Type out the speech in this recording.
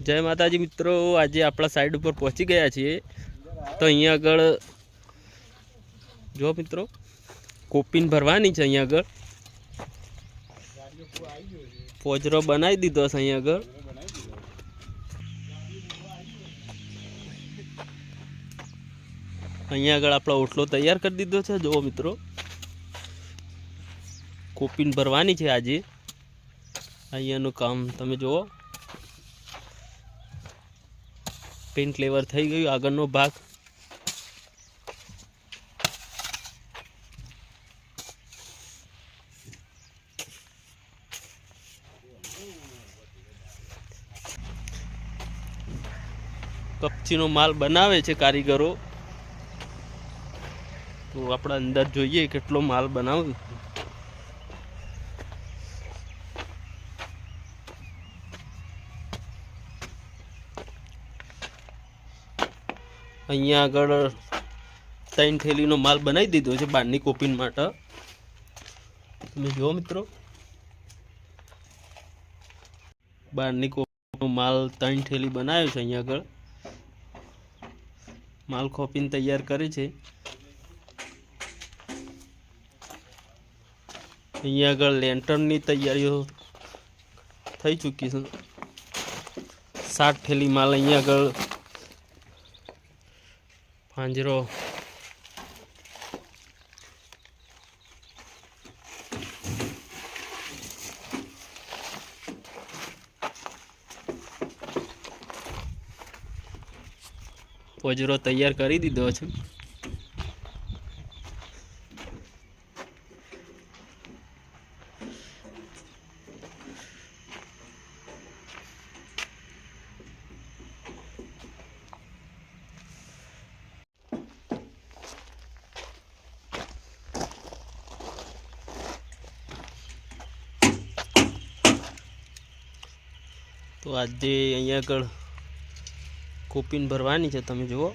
જય માતાજી મિત્રો, આજે આપણા સાઈડ ઉપર પહોંચી ગયા છીએ. તો અહીંયા આગળ, જો મિત્રો, કોપીન ભરવાની છે અહીંયા આગળ. પોજરો બનાવી દીધો છે અહીંયા આગળ. અહીંયા આગળ આપણો ઓટલો તૈયાર કરી દીધો છે, જુઓ મિત્રો. કોપીન ભરવાની છે આજે. અહીંયાનું કામ, તમે જુઓ. પેન્ટ લેવર થઈ ગયું, આગળનો ભાગ. કપચીનો માલ બનાવે છે કારીગરો. તો આપણે અંદર જોઈએ કેટલો માલ બનાવ્યું અહીંયા આગળ ત્રણ થેલીનો માલ બનાવી દીધો છે બહારની કોપીન માટે. તમે જુઓ મિત્રો. બહારની કોપીનો માલ ત્રણ થેલી બનાવ્યો છે અહીંયા આગળ. માલ ખોપીને તૈયાર કરે છે. અહીંયા આગળ લેન્ટરની તૈયારીઓ થઈ ચૂકી છે. સાત થેલી માલ અહીંયા આગળ પાંજરો પોજરો તૈયાર કરી દીધો છે તો આજે અહીંયા આગળ કોપીન ભરવાની છે તમે જુઓ.